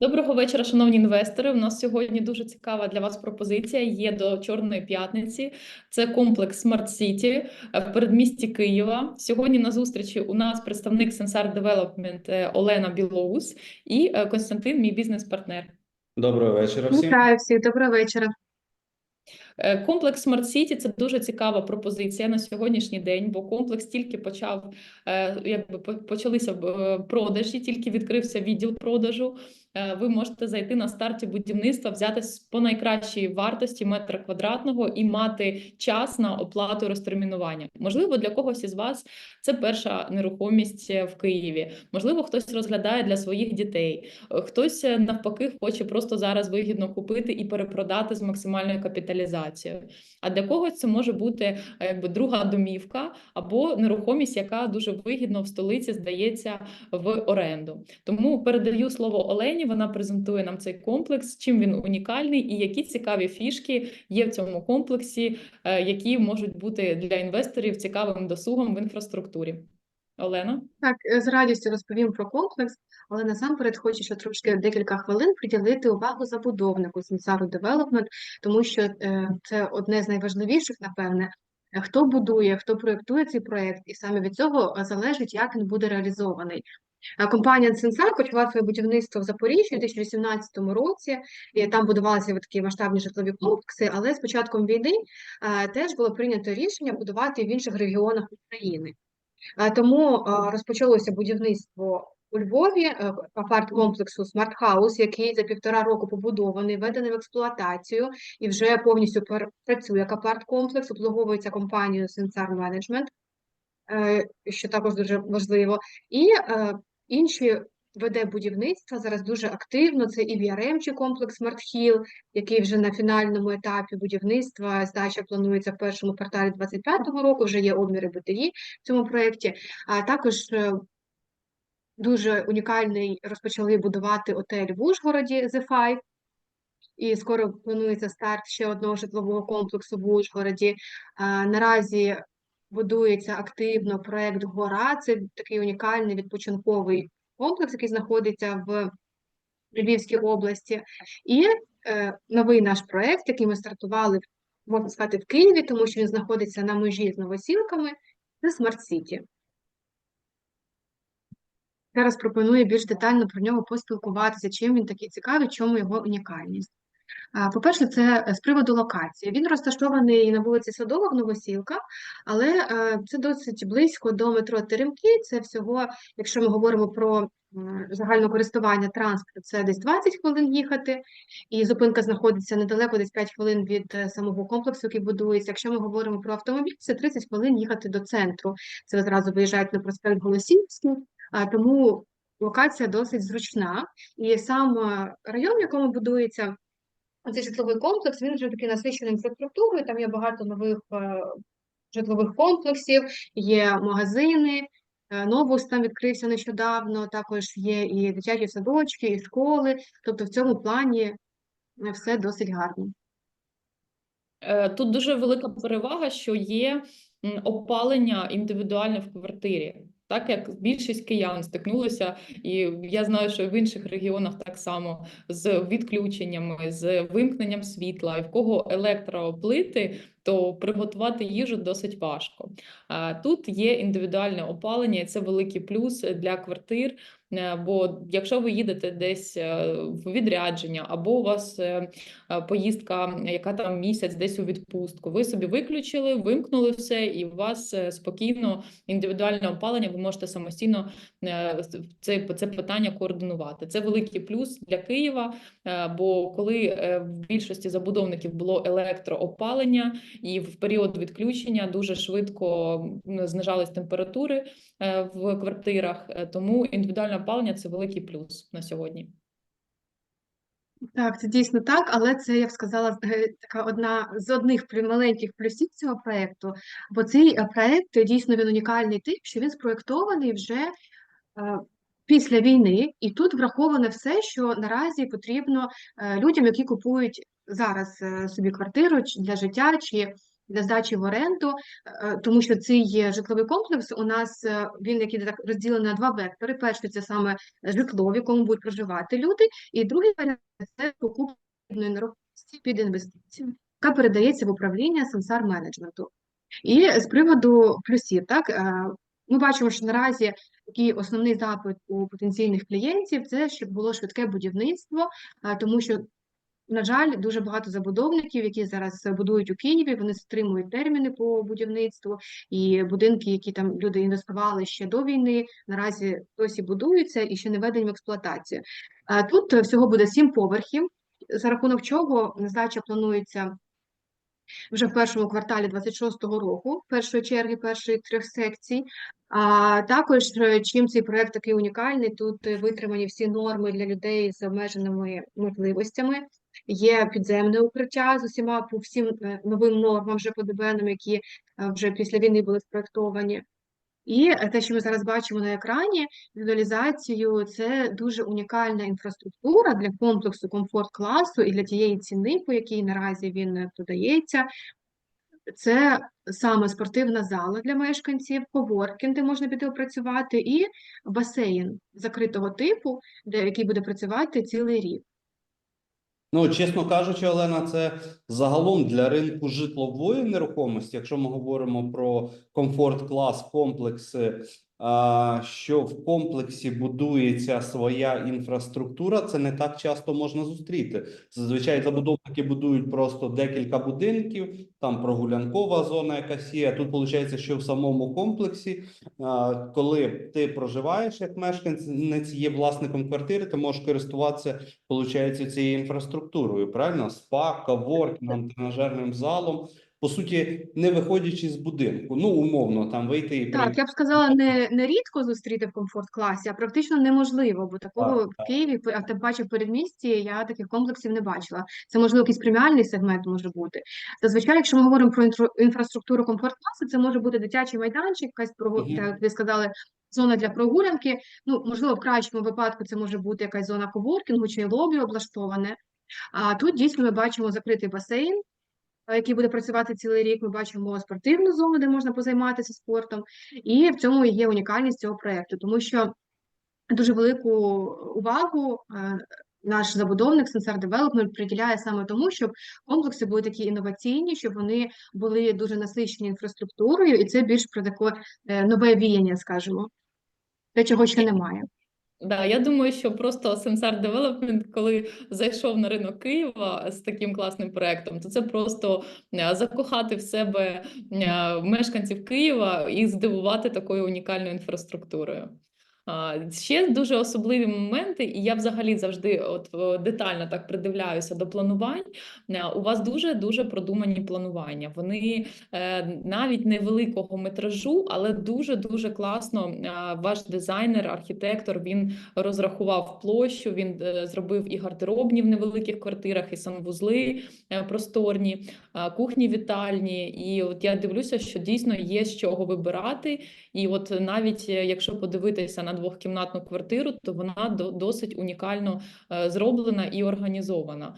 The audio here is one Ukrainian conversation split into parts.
Доброго вечора, шановні інвестори. У нас сьогодні дуже цікава для вас пропозиція. Є до Чорної п'ятниці. Це комплекс Smart City е, в передмісті Києва. Сьогодні на зустрічі у нас представник Sensar Development е, Олена Білоус і е, Константин, мій бізнес-партнер. Доброго вечора всім. Вітаю всіх, доброго вечора. Е, Комплекс Smart City – це дуже цікава пропозиція на сьогоднішній день, бо комплекс тільки почав, е, якби почалися е, продажі, тільки відкрився відділ продажу. Ви можете зайти на старті будівництва, взяти по найкращій вартості метра квадратного і мати час на оплату розтермінування. Можливо, для когось із вас це перша нерухомість в Києві. Можливо, хтось розглядає для своїх дітей. Хтось навпаки хоче просто зараз вигідно купити і перепродати з максимальною капіталізацією. А для когось це може бути е, якби друга домівка або нерухомість, яка дуже вигідно в столиці здається в оренду. Тому передаю слово Олені. Вона презентує нам цей комплекс, чим він унікальний і які цікаві фішки є в цьому комплексі, е, які можуть бути для інвесторів цікавим досугом в інфраструктурі. Олена. Так, е, з радістю розповім про комплекс, але насамперед хочу ще трошки декілька хвилин приділити увагу забудовнику Sensaro Development, тому що е, це одне з найважливіших, напевне, е, хто будує, хто проєктує цей проєкт, і саме від цього залежить, як він буде реалізований. Компанія Sensar почала своє будівництво в Запоріжжі у 2018 році, і там будувалися такі масштабні житлові комплекси, але з початком війни теж було прийнято рішення будувати в інших регіонах України. Тому розпочалося будівництво у Львові е, апарт-комплексу Smart House, який за півтора року побудований, введений в експлуатацію і вже повністю працює як апарт-комплекс, обслуговується компанією Sensar Management, е, що також дуже важливо. І е, інші веде будівництво зараз дуже активно. Це і VRM комплекс Smart Hill, який вже на фінальному етапі будівництва. Здача планується в першому кварталі 2025 року. Вже є обміри БТІ в цьому проєкті. А також е, дуже унікальний розпочали будувати отель в Ужгороді The Five. І скоро планується старт ще одного житлового комплексу в Ужгороді. А, Наразі будується активно проект Гора. Це такий унікальний відпочинковий комплекс, який знаходиться в Львівській області. І е, новий наш проект, який ми стартували, можна сказати, в Києві, тому що він знаходиться на межі з новосілками, це Smart City. Зараз пропоную більш детально про нього поспілкуватися, чим він такий цікавий, чому його унікальність. По-перше, це е, з приводу локації. Він розташований на вулиці Садова в Новосілках, але е, це досить близько до метро Теремки. Це всього, якщо ми говоримо про загальне користування транспорту, це десь 20 хвилин їхати, і зупинка знаходиться недалеко, десь 5 хвилин від е, самого комплексу, який будується. Якщо ми говоримо про автомобіль, це 30 хвилин їхати до центру. Це ви зразу виїжджають на проспект Голосіївський, а, тому локація досить зручна. І сам район, в якому будується цей житловий комплекс, він вже такий насичений інфраструктурою, там є багато нових е, житлових комплексів, є магазини, е, новус там відкрився нещодавно, також є і дитячі садочки, і школи. Тобто в цьому плані е, все досить гарно. Тут дуже велика перевага, що є опалення індивідуальне в квартирі. Так як більшість киян стикнулися, і я знаю, що в інших регіонах так само з відключеннями, з вимкненням світла, і в кого електроплити, то приготувати їжу досить важко. Тут є індивідуальне опалення, і це великий плюс для квартир. Е, Бо якщо ви їдете десь е, в відрядження, або у вас е, поїздка, яка там місяць десь у відпустку, ви собі виключили, вимкнули все, і у вас спокійно індивідуальне опалення, ви можете самостійно це, це питання координувати. Це великий плюс для Києва, бо коли в більшості забудовників було електроопалення, і в період відключення дуже швидко знижались температури в квартирах, тому індивідуальне опалення це великий плюс на сьогодні. Так, це дійсно так, але це я б сказала е, така одна з одних маленьких плюсів цього проєкту, бо цей е, проєкт е, дійсно він унікальний тим, що він спроєктований вже е, після війни, і тут враховано все, що наразі потрібно людям, які купують зараз собі квартиру для життя чи для здачі в оренду, е, тому що цей житловий комплекс у нас е, він який так розділений на два вектори. Перший це саме житло, в якому будуть проживати люди, і другий варіант це покупка нерухомості під інвестицію, яка передається в управління сансар менеджменту. І з приводу плюсів, так е, ми бачимо, що наразі такий основний запит у потенційних клієнтів це щоб було швидке будівництво, е, тому що, на жаль, дуже багато забудовників, які зараз будують у Києві, вони стримують терміни по будівництву, і будинки, які там люди інвестували ще до війни, наразі досі будуються і ще не введені в експлуатацію. Тут всього буде сім поверхів, за рахунок чого здача планується вже в першому кварталі 26-го року, першої черги, першої трьох секцій. А також е, чим цей проект такий унікальний, тут витримані всі норми для людей з обмеженими можливостями. Є підземне укриття з усіма по всім е, новим нормам, вже ПДБНам, які е, вже після війни були спроектовані. І е, те, що ми зараз бачимо на екрані, візуалізацію, це дуже унікальна інфраструктура для комплексу комфорт-класу і для тієї ціни, по якій наразі він продається. Це саме спортивна зала для мешканців, коворкінг, де можна піти опрацювати, і басейн закритого типу, де який буде працювати цілий рік. Ну, чесно кажучи, Олена, це загалом для ринку житлової нерухомості, якщо ми говоримо про комфорт-клас, комплекси, а, що в комплексі будується своя інфраструктура, це не так часто можна зустріти. Зазвичай забудовники будують просто декілька будинків, там прогулянкова зона якась є. Тут виходить, що в самому комплексі, коли ти проживаєш як мешканець, є власником квартири, ти можеш користуватися Получається, цією інфраструктурою, правильно? СПА, коворкінгом, тренажерним залом, по суті, не виходячи з будинку. Ну, умовно, там вийти і Так, я б сказала, не, не рідко зустріти в комфорт-класі, а практично неможливо, бо такого Так, в Києві, а тим паче в передмісті, я таких комплексів не бачила. Це, можливо, якийсь преміальний сегмент може бути. Зазвичай, якщо ми говоримо про інфраструктуру комфорт-класу, це може бути дитячий майданчик, якась прогу- Мгм. так, ви сказали, зона для прогулянки. Ну, можливо, в кращому випадку це може бути якась зона коворкінгу чи лобі облаштоване. А тут дійсно ми бачимо закритий басейн, який буде працювати цілий рік. Ми бачимо спортивну зону, де можна позайматися спортом. І в цьому є унікальність цього проєкту, тому що дуже велику увагу е, наш забудовник Sensor Development приділяє саме тому, щоб комплекси були такі інноваційні, щоб вони були дуже насичені інфраструктурою, і це більш про таке е, нове віяння, скажімо, те, чого ще немає. Да, я думаю, що просто Sensar Development, коли зайшов на ринок Києва з таким класним проектом, то це просто е, закохати в себе е, мешканців Києва і здивувати такою унікальною інфраструктурою. Ще дуже особливі моменти, і я взагалі завжди от детально так придивляюся до планувань. Е, У вас дуже дуже продумані планування. Вони е, навіть невеликого метражу, але дуже дуже класно. е, Ваш дизайнер, архітектор він розрахував площу. Він зробив і гардеробні в невеликих квартирах, і санвузли просторні, кухні вітальні. І от я дивлюся, що дійсно є з чого вибирати. І от навіть якщо подивитися на двохкімнатну квартиру, то вона до- досить унікально е, зроблена і організована.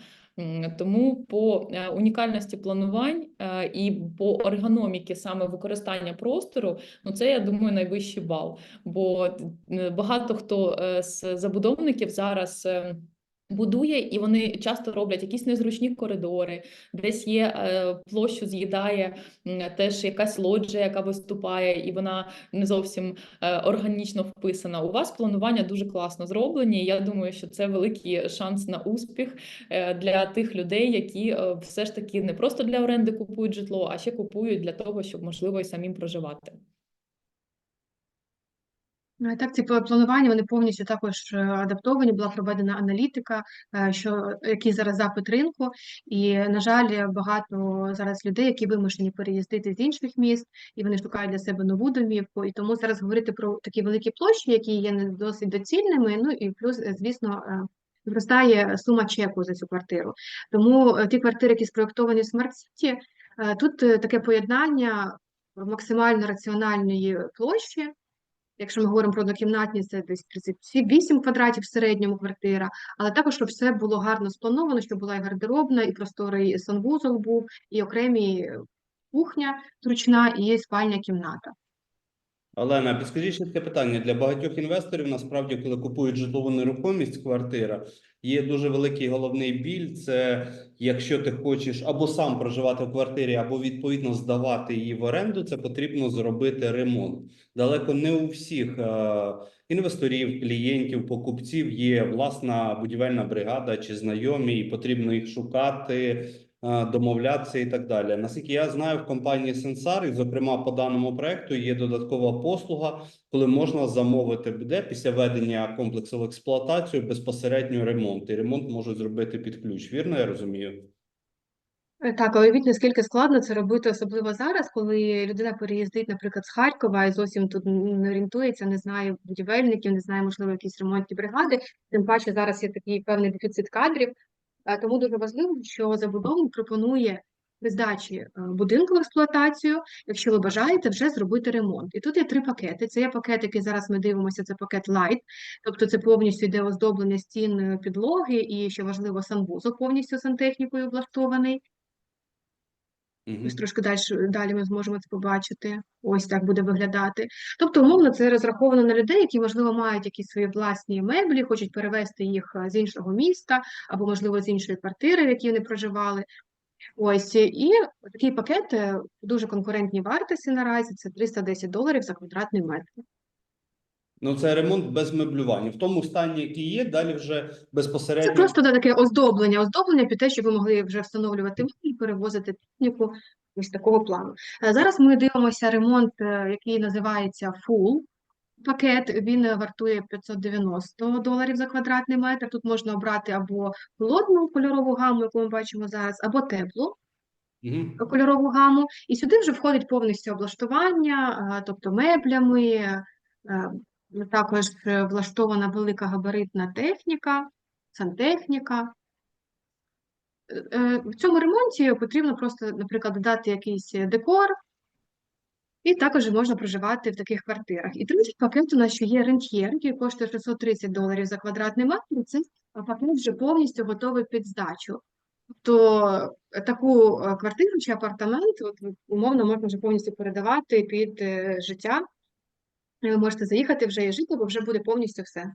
Тому по е, унікальності планувань е, і по ергономіки саме використання простору, ну це я думаю найвищий бал. Бо багато хто з забудовників зараз. Будує, і вони часто роблять якісь незручні коридори, десь є е, площу з'їдає теж якась лоджія, яка виступає, і вона не зовсім е, органічно вписана. У вас планування дуже класно зроблені. Я думаю, що це великий шанс на успіх е, для тих людей, які все ж таки не просто для оренди купують житло, а ще купують для того, щоб можливо і самим проживати. Ну, Так, ці планування вони повністю також е, адаптовані, була проведена аналітика, е, що який зараз запит ринку, і на жаль, багато зараз людей, які вимушені переїздити з інших міст, і вони шукають для себе нову домівку. І тому зараз говорити про такі великі площі, які є не досить доцільними. Ну і плюс, е, звісно, зростає сума чеку за цю квартиру. Тому ті квартири, які спроектовані в Смарт Сіті, е, тут таке поєднання максимально раціональної площі. Якщо ми говоримо про однокімнатні, це десь 38 квадратів в середньому квартира, але також, щоб все було гарно сплановано, щоб була і гардеробна, і просторий санвузол був, і окремі кухня зручна і спальня кімната. Олена, підскажіть ще таке питання для багатьох інвесторів. Насправді, коли купують житлову нерухомість, квартира, є дуже великий головний біль. Це якщо ти хочеш або сам проживати в квартирі, або відповідно здавати її в оренду, це потрібно зробити ремонт. Далеко не у всіх е, інвесторів, клієнтів, покупців є власна будівельна бригада чи знайомі, і потрібно їх шукати. Е, Домовлятися і так далі. Наскільки я знаю, в компанії Сенсар, і зокрема по даному проекту, є додаткова послуга, коли можна замовити буде після введення комплексу в експлуатацію безпосередньо ремонт. І ремонт можуть зробити під ключ. Вірно, я розумію? Е, Так, але уявіть, наскільки складно це робити, особливо зараз, коли людина переїздить, наприклад, з Харкова і зовсім тут не орієнтується, не знає будівельників, не знає, можливо, якісь ремонтні бригади. Тим паче зараз є такий певний дефіцит кадрів. Е, Тому дуже важливо, що забудовник пропонує при здачі е, будинку в експлуатацію, якщо ви бажаєте, вже зробити ремонт. І тут є три пакети. Це є пакет, який зараз ми дивимося, це пакет Light, тобто це повністю йде оздоблення стін е, підлоги і, що важливо, санвузол повністю сантехнікою облаштований. Угу. Ось трошки далі, далі ми зможемо це побачити. Ось так буде виглядати. Тобто, умовно, це розраховано на людей, які, можливо, мають якісь свої власні меблі, хочуть перевезти їх е, з іншого міста або, можливо, з іншої квартири, в якій вони проживали. Ось і такий пакет е, дуже конкурентній вартості наразі це 310 доларів за квадратний метр. Ну, це ремонт без меблювання. В тому стані, який є, далі вже безпосередньо Це просто да, таке оздоблення, оздоблення під те, щоб ви могли вже встановлювати меблі, перевозити техніку ось такого плану. Е, Зараз ми дивимося ремонт, е, який називається Full пакет. Він вартує 590 доларів за квадратний метр. Тут можна обрати або холодну кольорову гаму, яку ми бачимо зараз, або теплу Угу. кольорову гаму. І сюди вже входить повністю облаштування, е, тобто меблями, також е, влаштована велика габаритна техніка, сантехніка. Е, е, В цьому ремонті потрібно просто, наприклад, додати якийсь декор, і також можна проживати в таких квартирах. І третій пакет у нас ще є рентьєр, який коштує 630 доларів за квадратний метр. Це пакет вже повністю готовий під здачу. Тобто е, таку е, квартиру чи апартамент от, умовно можна вже повністю передавати під е, життя. Ви можете заїхати вже і жити, бо вже буде повністю все.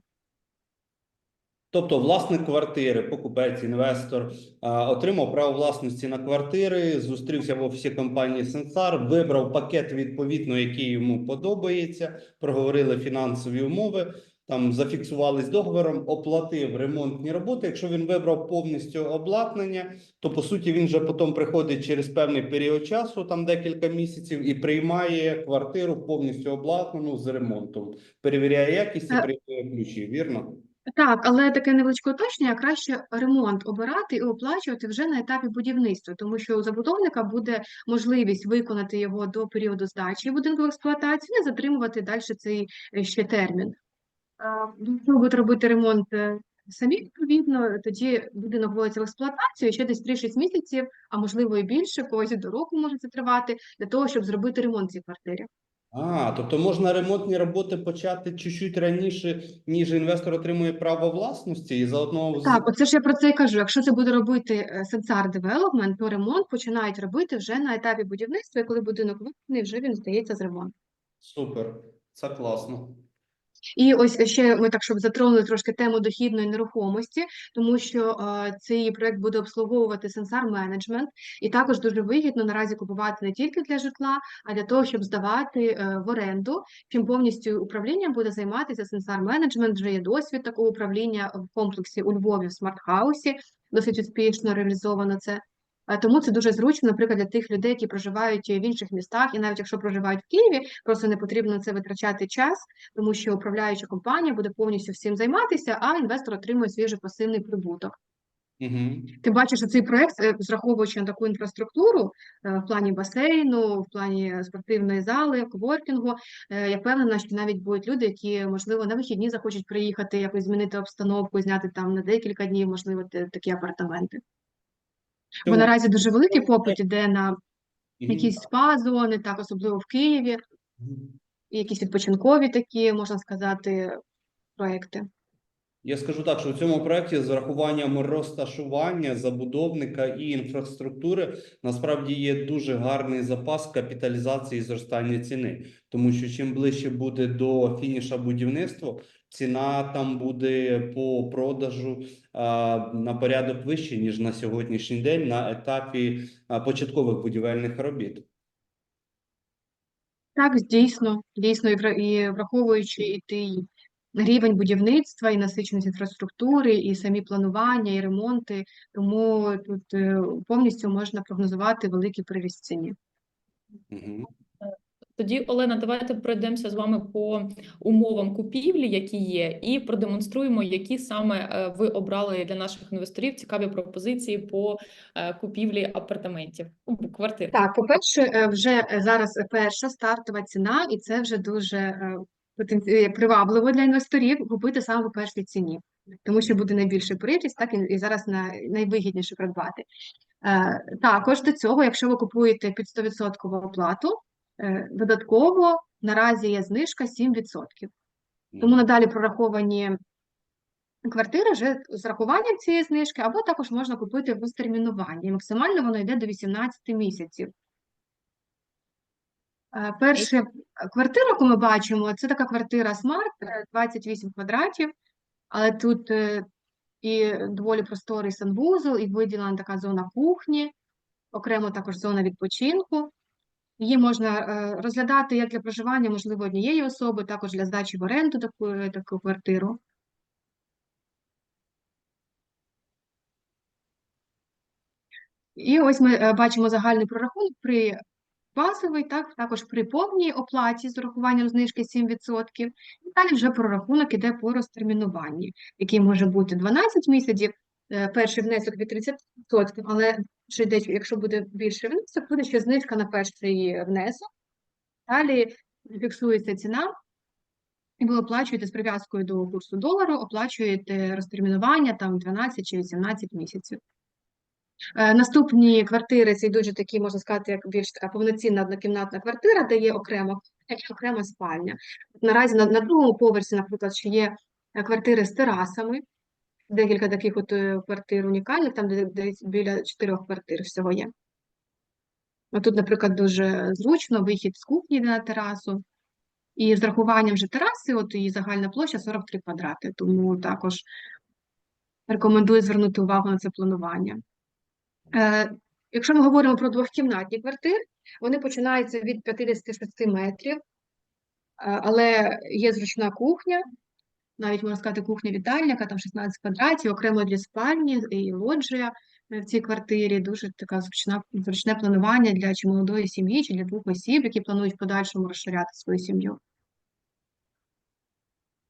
Тобто, власник квартири, покупець, інвестор отримав право власності на квартири, зустрівся в офісі компанії Сенсар, вибрав пакет відповідно, який йому подобається, проговорили фінансові умови, там зафіксувались договором, оплатив ремонтні роботи. Якщо він вибрав повністю обладнання, то по суті він вже потім приходить через певний період часу, там декілька місяців, і приймає квартиру повністю обладнану з ремонтом, перевіряє якість і Е. приймає ключі. Вірно? Так, але таке невеличке уточнення, краще ремонт обирати і оплачувати вже на етапі будівництва, тому що у забудовника буде можливість виконати його до періоду здачі будинку в експлуатацію, не затримувати далі цей е, ще термін. Якщо ви робити ремонт е, самі, відповідно, тоді будинок вводиться в експлуатацію ще десь 3-6 місяців, а можливо і більше, когось і до року може це тривати, для того, щоб зробити ремонт цій квартирі. А, тобто можна ремонтні роботи почати чуть-чуть раніше, ніж інвестор отримує право власності, і заодно Так, оце ж я про це і кажу. Якщо це буде робити е, Sensar Development, то ремонт починають робити вже на етапі будівництва, і коли будинок виконаний, вже він здається з ремонту. супер, це класно. І ось ще ми так, щоб затронули трошки тему дохідної нерухомості, тому що е, цей проект буде обслуговувати Sensar Management, і також дуже вигідно наразі купувати не тільки для житла, а для того, щоб здавати е, в оренду. Чим повністю управлінням буде займатися Sensar Management, вже є досвід такого управління в комплексі у Львові в смарт-хаусі, досить успішно реалізовано це. Е, Тому це дуже зручно, наприклад, для тих людей, які проживають в інших містах, і навіть якщо проживають в Києві, просто не потрібно це витрачати час, тому що управляюча компанія буде повністю всім займатися, а інвестор отримує свій же пасивний прибуток. Угу. Ти бачиш, що цей проект, е, зраховуючи на таку інфраструктуру е, в плані басейну, в плані спортивної зали, коворкінгу, е, я впевнена, що навіть будуть люди, які, можливо, на вихідні захочуть приїхати, якось змінити обстановку, зняти там на декілька днів, можливо, такі апартаменти. Бо наразі дуже великий попит іде на якісь спа-зони, так, особливо в Києві, і якісь відпочинкові такі, можна сказати, проекти. Я скажу так, що в цьому проєкті з врахуванням розташування забудовника і інфраструктури насправді є дуже гарний запас капіталізації і зростання ціни, тому що чим ближче буде до фініша будівництва, ціна там буде по продажу на порядок вище ніж на сьогоднішній день на етапі початкових будівельних робіт. Так, дійсно, дійсно, і враховуючи і той рівень будівництва, і насиченість інфраструктури, і самі планування, і ремонти, тому тут е, повністю можна прогнозувати великий приріст ціні. Угу. Тоді, Олена, давайте пройдемося з вами по умовам купівлі, які є, і продемонструємо, які саме е, ви обрали для наших інвесторів цікаві пропозиції по е, купівлі апартаментів, квартир. Так, по-перше, е, вже зараз перша стартова ціна, і це вже дуже привабливо для інвесторів купити саме по першій ціні, тому що буде найбільший приріст, так і, зараз на, найвигідніше придбати. Також до цього, якщо ви купуєте під 100% оплату, додатково наразі є знижка 7%. Тому надалі прораховані квартири вже з рахуванням цієї знижки, або також можна купити в розтермінуванні. Максимально воно йде до 18 місяців. Е, Перша квартира, яку ми бачимо, це така квартира Smart, е, 28 квадратів, але тут е, і доволі просторий санвузол, і виділена така зона кухні, окремо також зона відпочинку. Її можна е, розглядати як для проживання, можливо, однієї особи, також для здачі в оренду таку, таку квартиру. І ось ми е, бачимо загальний прорахунок при базовий, так, також при повній оплаті з урахуванням знижки 7%. І далі вже прорахунок іде по розтермінуванні, який може бути 12 місяців, е, перший внесок від 30%, але вже йде, якщо буде більший внесок, буде ще знижка на перший внесок. Далі фіксується ціна, і ви оплачуєте з прив'язкою до курсу долару, оплачуєте розтермінування там 12 чи 18 місяців. Е, Наступні квартири це йдуть вже такі, можна сказати, як більш така повноцінна однокімнатна квартира, де є окрема окрема спальня. Наразі на, на другому поверсі, наприклад, ще є е, квартири з терасами, декілька таких от е, квартир унікальних, там де- десь біля чотирьох квартир всього є. Тут, наприклад, дуже зручно вихід з кухні на терасу. І з рахуванням вже тераси, от її загальна площа 43 квадрати, тому також рекомендую звернути увагу на це планування. Е, Якщо ми говоримо про двохкімнатні квартири, вони починаються від 56 метрів, е, але є зручна кухня, навіть можна сказати, кухня-вітальня, яка там 16 квадратів, окремо для спальні і лоджія е, в цій квартирі. Дуже така зручна, зручне планування для чи молодої сім'ї, чи для двох осіб, які планують в подальшому розширяти свою сім'ю.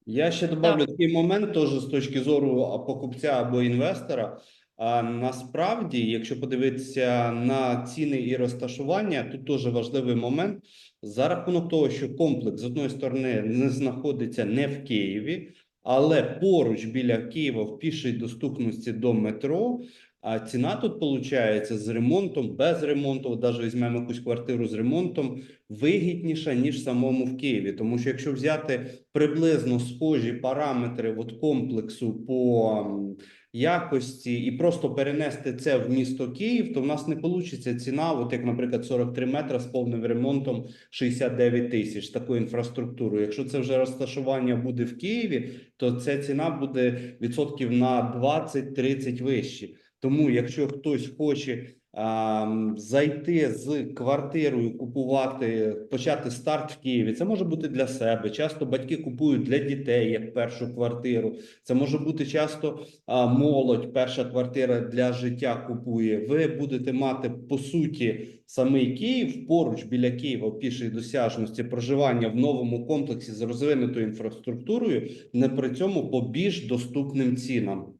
Я ще добавлю такий момент, теж з точки зору покупця або інвестора. А насправді, якщо подивитися на ціни і розташування, тут дуже важливий момент за рахунок того, що комплекс з одної сторони не знаходиться не в Києві, але поруч біля Києва в пішій доступності до метро. А ціна тут виходить з ремонтом, без ремонту, навіть візьмемо якусь квартиру з ремонтом, вигідніша, ніж самому в Києві. Тому що якщо взяти приблизно схожі параметри от комплексу по якості і просто перенести це в місто Київ, то в нас не вийде ціна, от як, наприклад, 43 метри з повним ремонтом 69 тисяч з такою інфраструктурою. Якщо це вже розташування буде в Києві, то ця ціна буде відсотків на 20-30 вищі. Тому, якщо хтось хоче а, зайти з квартирою, купувати, почати старт в Києві, це може бути для себе. Часто батьки купують для дітей як першу квартиру. Це може бути часто а, молодь, перша квартира для життя купує. Ви будете мати по суті самий Київ поруч біля Києва в пішій досяжності проживання в новому комплексі з розвинутою інфраструктурою, не при цьому по більш доступним цінам.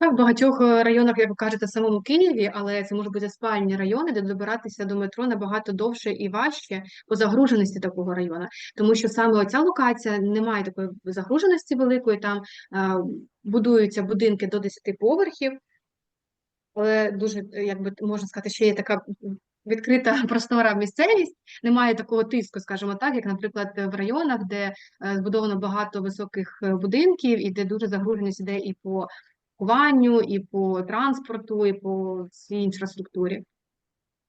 Так, в багатьох е, районах, як ви кажете, в самому Києві, але це можуть бути спальні райони, де добиратися до метро набагато довше і важче по загруженості такого району. Тому що саме оця локація не має такої загруженості великої, там е, будуються будинки до 10 поверхів, але дуже, е, як би можна сказати, ще є така відкрита простора місцевість, немає такого тиску, скажімо так, як, наприклад, в районах, де е, збудовано багато високих е, будинків, і де дуже загруженість іде і по паркуванню, і по транспорту, і по всій інфраструктурі.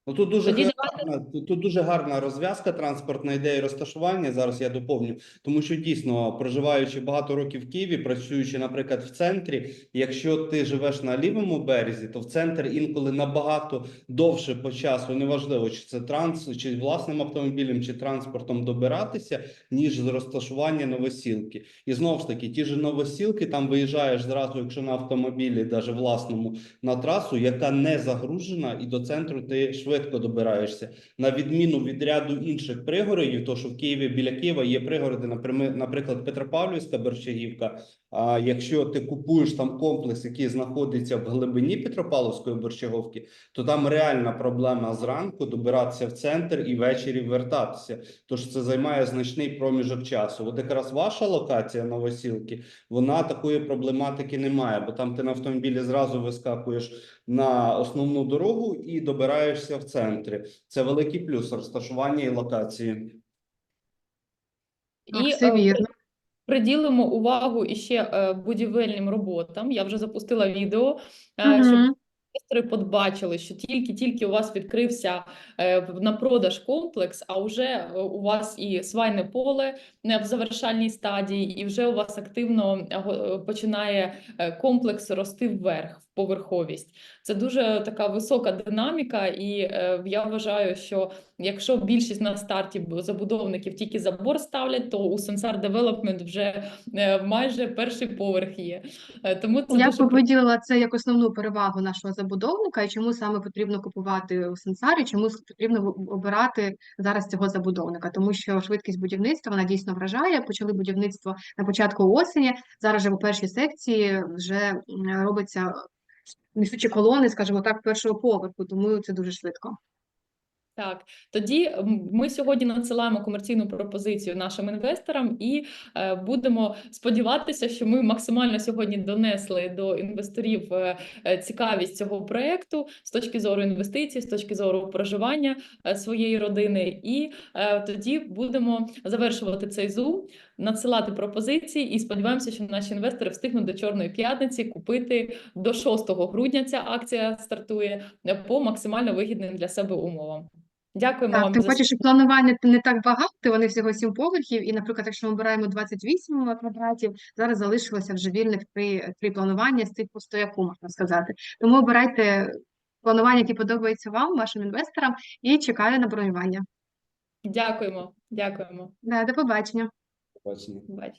Ну, тут дуже Тоді гарна, тут, тут дуже гарна розв'язка транспортна ідея і розташування. Зараз я доповню, тому що дійсно, проживаючи багато років в Києві, працюючи, наприклад, в центрі, якщо ти живеш на лівому березі, то в центр інколи набагато довше по часу, неважливо, чи це транс, чи власним автомобілем, чи транспортом добиратися, ніж з розташування новосілки. І знову ж таки, ті ж новосілки, там виїжджаєш зразу, якщо на автомобілі, навіть власному, на трасу, яка не загружена, і до центру ти швидко добираєшся. На відміну від ряду інших пригородів, то що в Києві біля Києва є пригороди, наприклад, Петропавлівська Борщагівка. А якщо ти купуєш там комплекс, який знаходиться в глибині Петропавловської Борщаговки, то там реальна проблема зранку добиратися в центр і ввечері вертатися. Тож це займає значний проміжок часу. От якраз ваша локація Новосілки, вона такої проблематики не має, бо там ти на автомобілі зразу вискакуєш на основну дорогу і добираєшся в центрі. Це великий плюс розташування і локації. І все е, вірно. Приділимо увагу іще е, будівельним роботам. Я вже запустила відео, угу. щоб інвестори подбачили, що тільки-тільки у вас відкрився е, на продаж комплекс, а вже у вас і свайне поле в завершальній стадії, і вже у вас активно починає комплекс рости вверх, поверховість. Це дуже така висока динаміка, і е, я вважаю, що якщо більшість на старті забудовників тільки забор ставлять, то у Sensar Development вже е, майже перший поверх є. Е, Тому це Я дуже б виділила це як основну перевагу нашого забудовника, і чому саме потрібно купувати у Сенсарі, чому потрібно обирати зараз цього забудовника, тому що швидкість будівництва вона дійсно вражає. Почали будівництво на початку осені. Зараз же у першій секції вже робиться несучі колони, скажімо так, першого поверху, тому це дуже швидко. Так, тоді ми сьогодні надсилаємо комерційну пропозицію нашим інвесторам і е, будемо сподіватися, що ми максимально сьогодні донесли до інвесторів е, е, цікавість цього проекту з точки зору інвестицій, з точки зору проживання своєї родини. І тоді будемо завершувати цей зум, надсилати пропозиції і сподіваємося, що наші інвестори встигнуть до Чорної п'ятниці купити до 6 грудня. Ця акція стартує по максимально вигідним для себе умовам. Дякуємо Так, вам тим паче, що планування не так багато, вони всього сім поверхів, і, наприклад, якщо ми обираємо 28 квадратів, зараз залишилося вже вільних три, три планування з цих постояку, можна сказати. Тому обирайте планування, яке подобається вам, вашим інвесторам, і чекаю на бронювання. Дякуємо, дякуємо. Да, до побачення. Побачення. Бачимо.